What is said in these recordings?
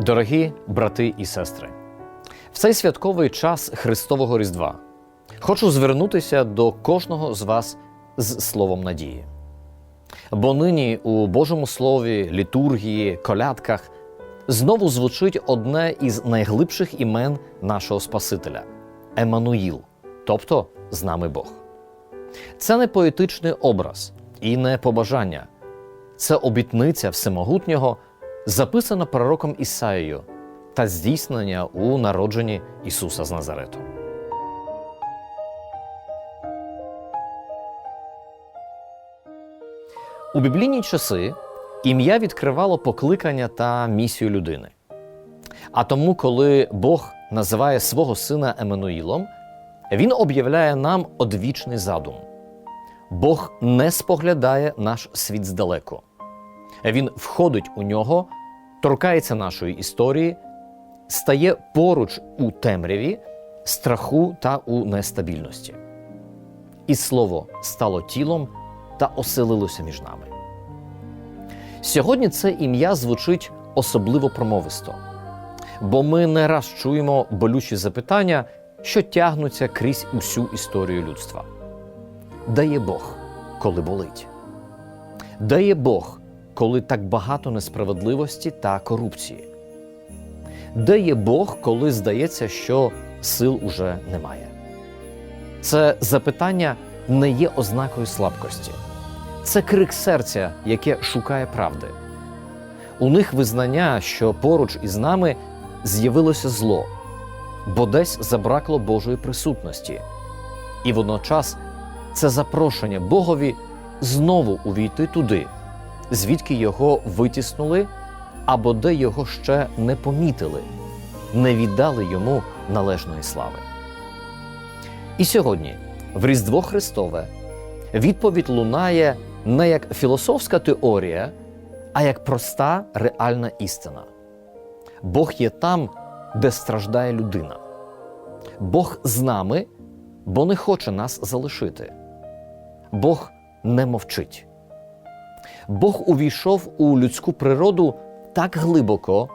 Дорогі брати і сестри, в цей святковий час Христового Різдва хочу звернутися до кожного з вас з словом надії. Бо нині у Божому Слові, літургії, колядках знову звучить одне із найглибших імен нашого Спасителя Еммануїл, тобто з нами Бог. Це не поетичний образ і не побажання, це обітниця всемогутнього, записана пророком Ісаїю та здійснення у народженні Ісуса з Назарету. У біблійні часи ім'я відкривало покликання та місію людини. А тому, коли Бог називає свого сина Еммануїлом, він об'являє нам одвічний задум. Бог не споглядає наш світ здалеку. Він входить у нього, торкається нашої історії, стає поруч у темряві, страху та у нестабільності. І слово стало тілом та оселилося між нами. Сьогодні це ім'я звучить особливо промовисто, бо ми не раз чуємо болючі запитання, що тягнуться крізь усю історію людства. Де є Бог, коли болить? Де є Бог, коли так багато несправедливості та корупції? Де є Бог, коли здається, що сил уже немає? Це запитання не є ознакою слабкості. Це крик серця, яке шукає правди. У них визнання, що поруч із нами з'явилося зло, бо десь забракло Божої присутності, і водночас це запрошення Богові знову увійти туди, звідки його витіснули, або де його ще не помітили, не віддали йому належної слави. І сьогодні, в Різдво Христове, відповідь лунає не як філософська теорія, а як проста реальна істина. Бог є там, де страждає людина. Бог з нами, бо не хоче нас залишити. Бог не мовчить. Бог увійшов у людську природу так глибоко,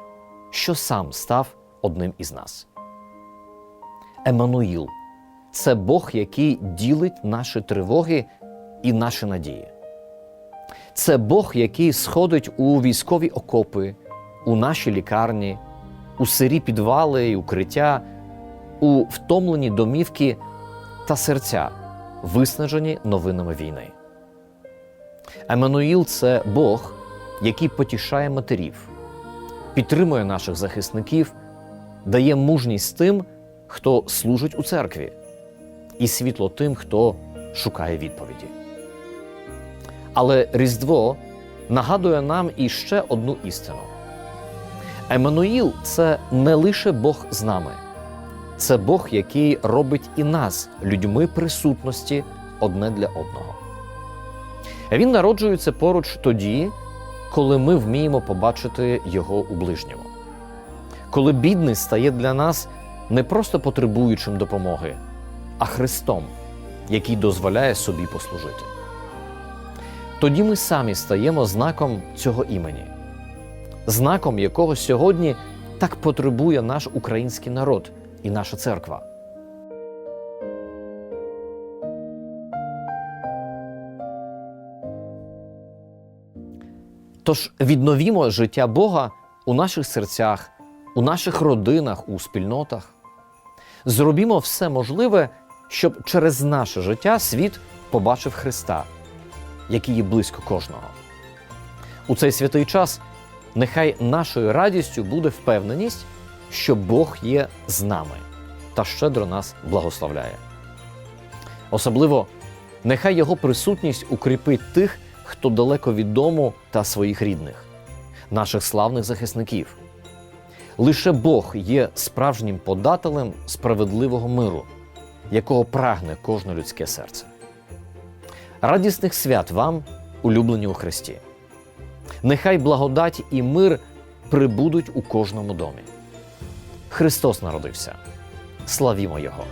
що сам став одним із нас. Еммануїл – це Бог, який ділить наші тривоги і наші надії. Це Бог, який сходить у військові окопи, у наші лікарні, у сирі підвали і укриття, у втомлені домівки та серця, виснажені новинами війни. Еммануїл – це Бог, який потішає матерів, підтримує наших захисників, дає мужність тим, хто служить у церкві, і світло тим, хто шукає відповіді. Але Різдво нагадує нам іще одну істину. Еммануїл – це не лише Бог з нами, це Бог, який робить і нас людьми присутності одне для одного. Він народжується поруч тоді, коли ми вміємо побачити його у ближньому, коли бідний стає для нас не просто потребуючим допомоги, а Христом, який дозволяє собі послужити. Тоді ми самі стаємо знаком цього імені, знаком якого сьогодні так потребує наш український народ і наша церква. Тож відновімо життя Бога у наших серцях, у наших родинах, у спільнотах. Зробімо все можливе, щоб через наше життя світ побачив Христа, який є близько кожного. У цей святий час нехай нашою радістю буде впевненість, що Бог є з нами та щедро нас благословляє. Особливо нехай Його присутність укріпить тих, хто далеко від дому та своїх рідних, наших славних захисників. Лише Бог є справжнім подателем справедливого миру, якого прагне кожне людське серце. Радісних свят вам, улюблені у Христі. Нехай благодать і мир прибудуть у кожному домі. Христос народився. Славімо Його!